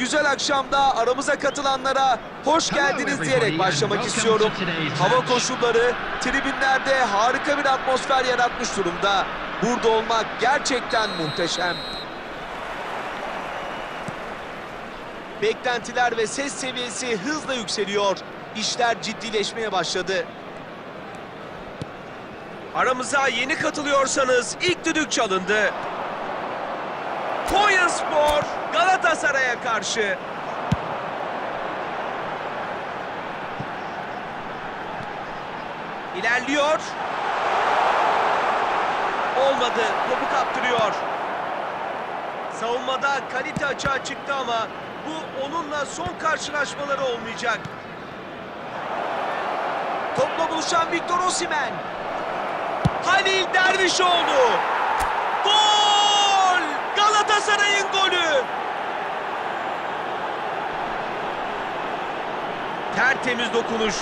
güzel akşamda aramıza katılanlara hoş geldiniz diyerek başlamak istiyorum. Hava koşulları tribünlerde harika bir atmosfer yaratmış durumda. Burada olmak gerçekten muhteşem. Beklentiler ve ses seviyesi hızla yükseliyor. İşler ciddileşmeye başladı. Aramıza yeni katılıyorsanız ilk düdük çalındı. Konya Spor Galatasaray'a karşı. İlerliyor. Olmadı. Topu kaptırıyor. Savunmada kalite açığa çıktı ama bu onunla son karşılaşmaları olmayacak. Topla buluşan Victor Osimhen. Halil Dervişoğlu. Gol! Galatasaray'ın golü. Tertemiz dokunuş.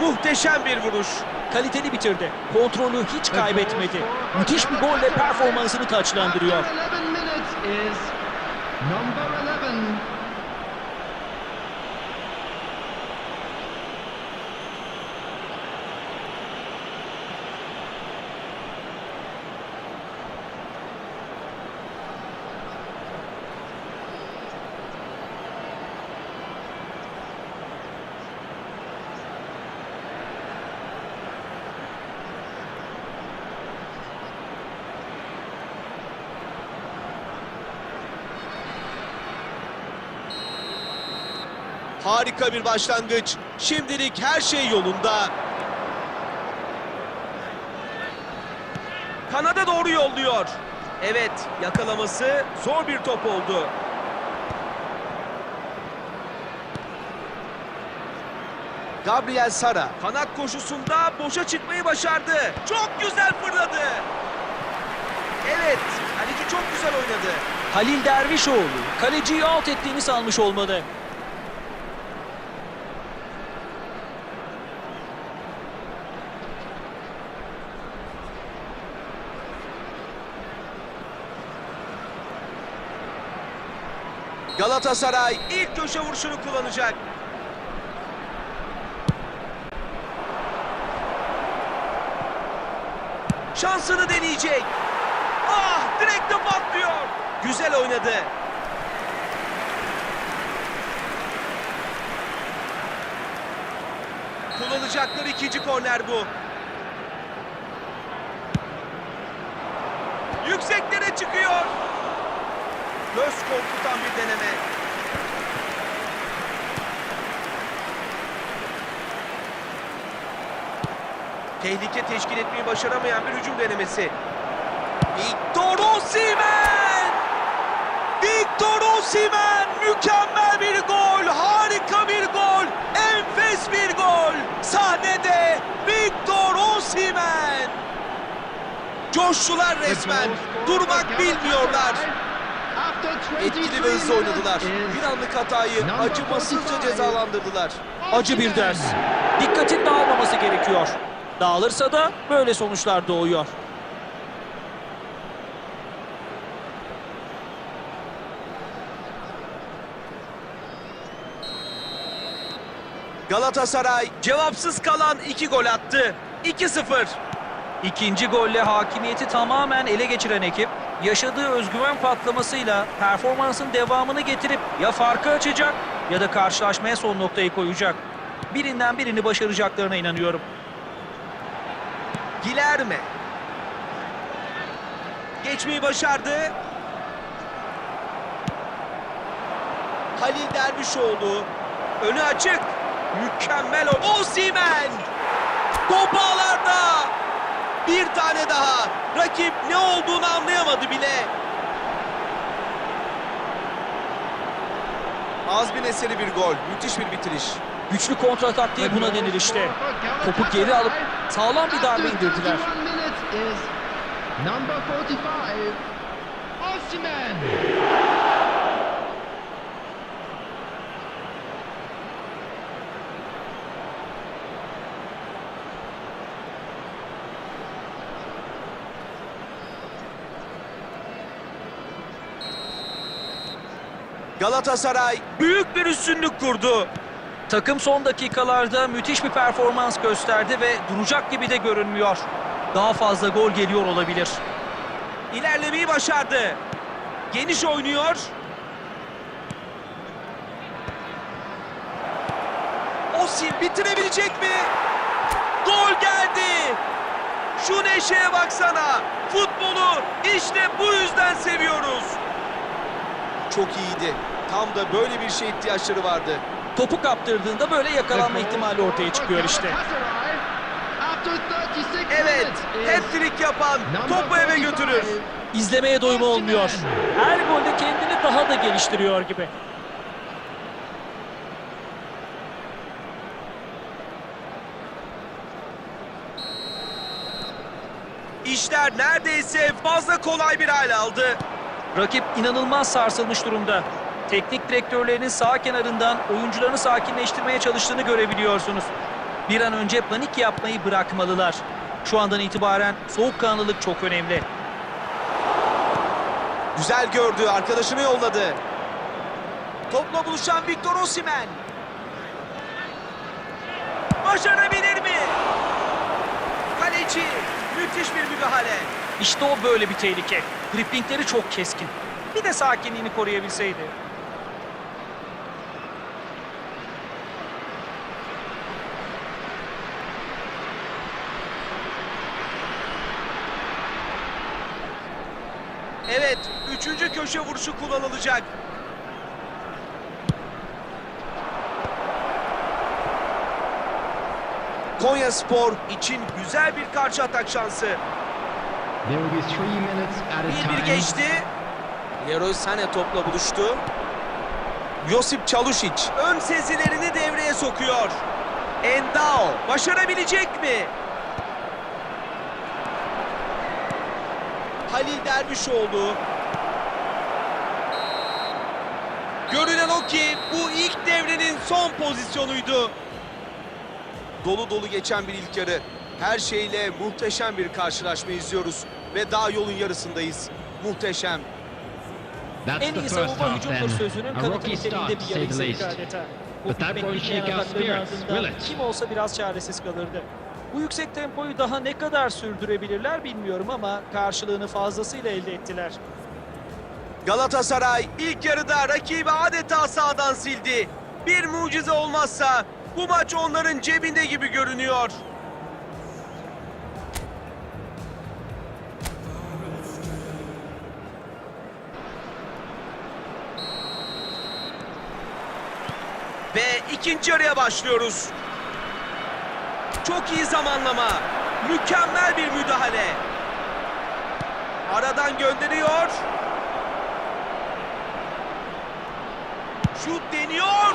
Muhteşem bir vuruş. Kaliteli bitirdi. Kontrolü hiç kaybetmedi. Müthiş bir golle performansını taçlandırıyor. Harika bir başlangıç. Şimdilik her şey yolunda. Kanada doğru yolluyor. Evet, yakalaması zor bir top oldu. Gabriel Sara kanat koşusunda boşa çıkmayı başardı. Çok güzel fırladı. Evet, kaleci çok güzel oynadı. Halil Dervişoğlu kaleciyi alt ettiğini sanmış olmalı. Galatasaray ilk köşe vuruşunu kullanacak. Şansını deneyecek. Ah direkte patlıyor. Güzel oynadı. Kullanacakları ikinci korner bu. Yükseklere çıkıyor. Göz korkutan bir deneme. Tehlike teşkil etmeyi başaramayan bir hücum denemesi. Victor Osimhen! Victor Osimhen! Mükemmel bir gol! Harika bir gol! Enfes bir gol! Sahnede Victor Osimhen! Coştular resmen. Durmak bilmiyorlar. Etkili ve hızlı oynadılar. Bir anlık hatayı acımasızca cezalandırdılar. Acı bir ders. Dikkatin dağılmaması gerekiyor. Dağılırsa da böyle sonuçlar doğuyor. Galatasaray cevapsız kalan iki gol attı. 2-0. İkinci golle hakimiyeti tamamen ele geçiren ekip yaşadığı özgüven patlamasıyla performansın devamını getirip ya farkı açacak ya da karşılaşmaya son noktayı koyacak. Birinden birini başaracaklarına inanıyorum. Gilerme. Geçmeyi başardı. Halil Dervişoğlu. Önü açık. Mükemmel o. Osimhen. Top ağlarda. Bir tane daha. Rakip ne olduğunu anlayamadı bile. Azmin eseri bir gol. Müthiş bir bitiriş. Güçlü kontra taktiği buna denir işte. Topu geri alıp sağlam bir darbe indirdiler. number 45. Osimhen. Galatasaray büyük bir üstünlük kurdu. Takım son dakikalarda müthiş bir performans gösterdi ve duracak gibi de görünmüyor. Daha fazla gol geliyor olabilir. İlerlemeyi başardı. Geniş oynuyor. Osim bitirebilecek mi? Gol geldi. Şu neşeye baksana. Futbolu işte bu yüzden seviyoruz. Çok iyiydi. Tam da böyle bir şey ihtiyaçları vardı. Topu kaptırdığında böyle yakalanma ihtimali ortaya çıkıyor işte. Galatasaray, after 36 Evet, hat-trick yapan topu eve 45, götürür. İzlemeye doyum olmuyor. Her golde kendini daha da geliştiriyor gibi. İşler neredeyse fazla kolay bir hale aldı. Rakip inanılmaz sarsılmış durumda. Teknik direktörlerinin sağ kenarından oyuncularını sakinleştirmeye çalıştığını görebiliyorsunuz. Bir an önce panik yapmayı bırakmalılar. Şu andan itibaren soğukkanlılık çok önemli. Güzel gördü, arkadaşını yolladı. Topla buluşan Victor Osimhen. Başarabilir mi? Kaleci, müthiş bir müdahale. İşte o böyle bir tehlike. Driplingleri çok keskin. Bir de sakinliğini koruyabilseydi. Evet, üçüncü köşe vuruşu kullanılacak. Konya Spor için güzel bir karşı atak şansı. Bir bir geçti. Leroy Sané topla buluştu. Josip Çalušić ön sezilerini devreye sokuyor. Endao başarabilecek mi? Halil Dervişoğlu. Görünen o ki bu ilk devrenin son pozisyonuydu. Dolu dolu geçen bir ilk yarı. Her şeyle muhteşem bir karşılaşma izliyoruz. Ve daha yolun yarısındayız. Muhteşem. That's En iyi savunma hücumdur sözünün kanıtı niteliğinde bir yarı izledik adeta. Bu But that bitmek won't bilmeyen shake our atakların spirits, will ardından it? kim olsa biraz çaresiz kalırdı. Bu yüksek tempoyu daha ne kadar sürdürebilirler bilmiyorum ama karşılığını fazlasıyla elde ettiler. Galatasaray ilk yarıda rakibi adeta sağdan sildi. Bir mucize olmazsa bu maç onların cebinde gibi görünüyor. Ve ikinci yarıya başlıyoruz. Çok iyi zamanlama. Mükemmel bir müdahale. Aradan gönderiyor. Şut deniyor.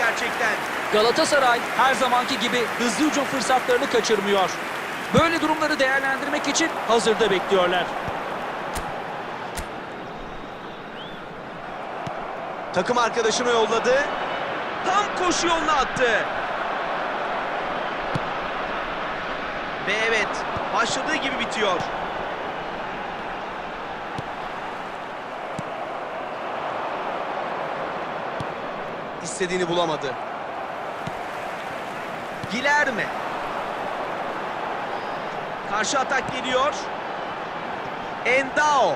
Gerçekten. Galatasaray her zamanki gibi hızlı hücum fırsatlarını kaçırmıyor. Böyle durumları değerlendirmek için hazırda bekliyorlar. Takım arkadaşını yolladı. Tam koşu yoluna attı. Ve evet, başladığı gibi bitiyor. İstediğini bulamadı. Gilerme. Karşı atak geliyor. Endao.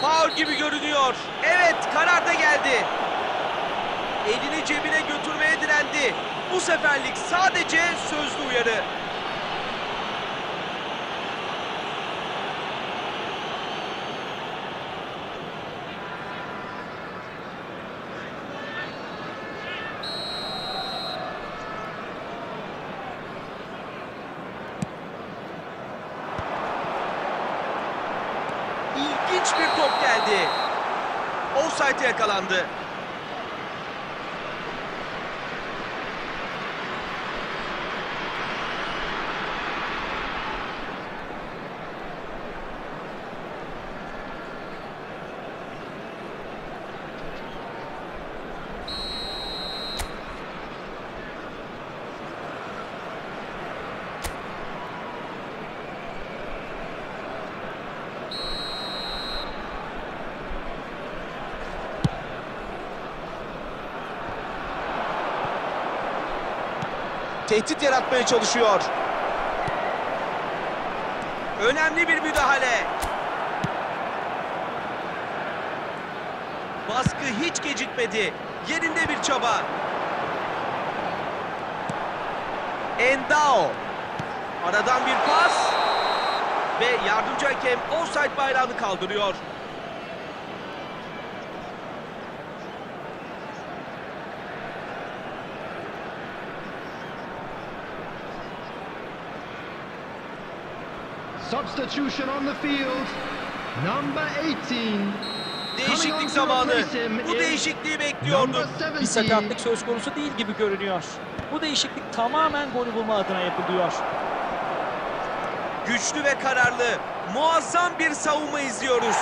Faul gibi görünüyor. Evet karar da geldi. Elini cebine götürmeye direndi. Bu seferlik sadece sözlü uyarı. İlginç bir top geldi. Offside'e yakalandı. Tehdit yaratmaya çalışıyor. Önemli bir müdahale. Baskı hiç gecikmedi. Yerinde bir çaba. Endao. Aradan bir pas. Ve yardımcı hakem offside bayrağını kaldırıyor. Substitution on the field. Number 18. Değişiklik zamanı. Bu değişikliği 17. Bir sakatlık söz konusu değil gibi görünüyor. Bu değişiklik tamamen golü bulma adına yapılıyor. Güçlü ve kararlı, muazzam bir savunma izliyoruz.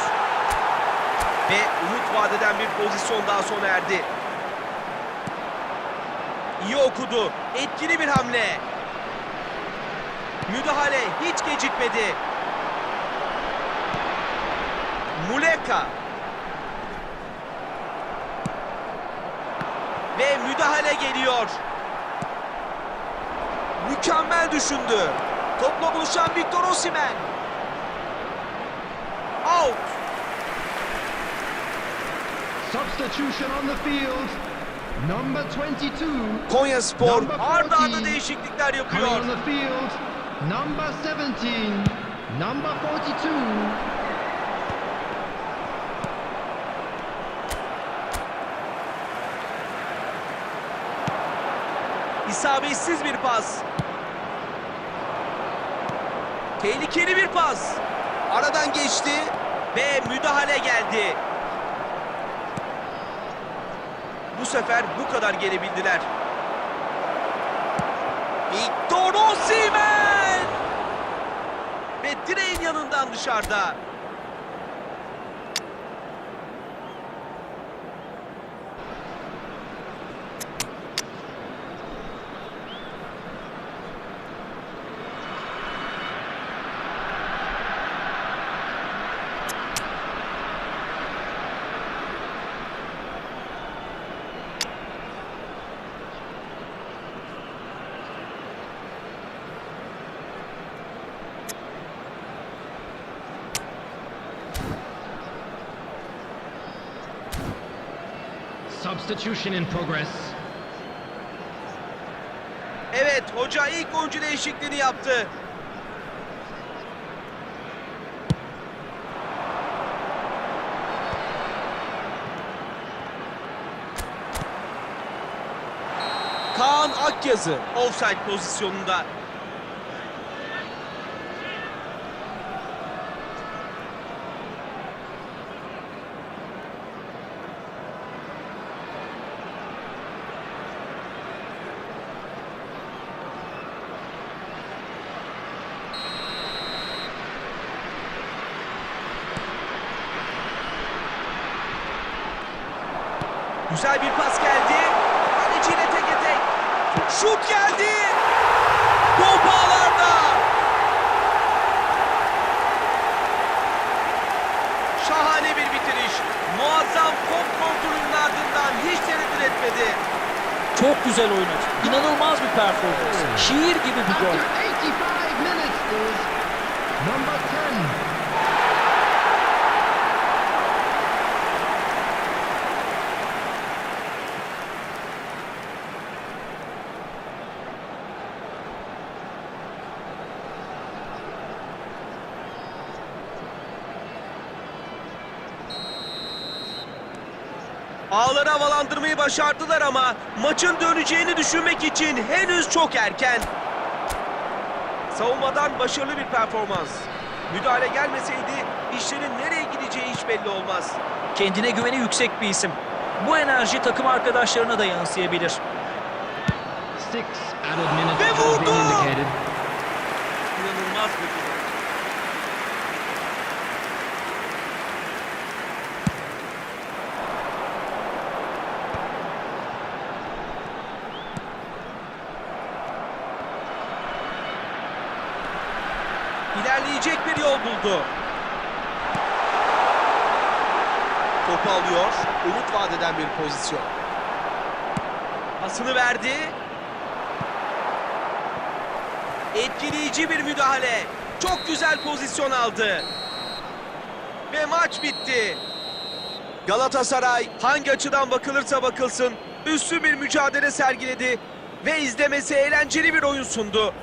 Ve umut vadeden bir pozisyon daha sona erdi. İyi okudu. Etkili bir hamle. Müdahale hiç gecikmedi. Muleka. Ve müdahale geliyor. Mükemmel düşündü. Topla buluşan Victor Osimhen. Out. Substitution on the field. Number 22. Konya Spor arda 14. arda değişiklikler yapıyor. Number 17. Number 42. İsabetsiz bir pas. Tehlikeli bir pas. Aradan geçti ve müdahale geldi. Bu sefer bu kadar gelebildiler. Victor Osimhen! Direğin yanından dışarıda. Substitution in progress. Evet, hoca ilk oyuncu değişikliğini yaptı. Kaan Akyazı offside pozisyonunda. Güzel bir pas geldi. Kaleciyle teke tek. Şut geldi. Top ağlarda. Şahane bir bitiriş. Muazzam top kontrolünün ardından hiç tereddüt etmedi. Çok güzel oynadı. İnanılmaz bir performans. Şiir gibi bir gol. Başardılar ama maçın döneceğini düşünmek için henüz çok erken. Savunmadan başarılı bir performans. Müdahale gelmeseydi işlerin nereye gideceği hiç belli olmaz. Kendine güveni yüksek bir isim. Bu enerji takım arkadaşlarına da yansıyabilir. Ve vurdu! İnanılmaz bir İlerleyecek bir yol buldu. Topu alıyor. Umut vadeden bir pozisyon. Pasını verdi. Etkileyici bir müdahale. Çok güzel pozisyon aldı. Ve maç bitti. Galatasaray hangi açıdan bakılırsa bakılsın üstün bir mücadele sergiledi ve izlemesi eğlenceli bir oyun sundu.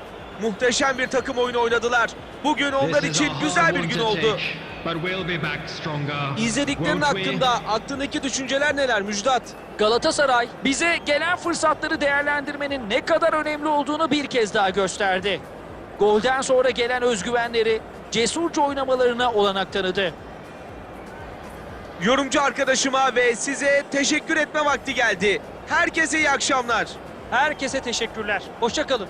Muhteşem bir takım oyunu oynadılar. Bugün onlar için güzel bir gün oldu. İzlediklerin hakkında aklındaki düşünceler neler Müjdat? Galatasaray bize gelen fırsatları değerlendirmenin ne kadar önemli olduğunu bir kez daha gösterdi. Golden sonra gelen özgüvenleri cesurca oynamalarına olanak tanıdı. Yorumcu arkadaşıma ve size teşekkür etme vakti geldi. Herkese iyi akşamlar. Herkese teşekkürler. Hoşçakalın.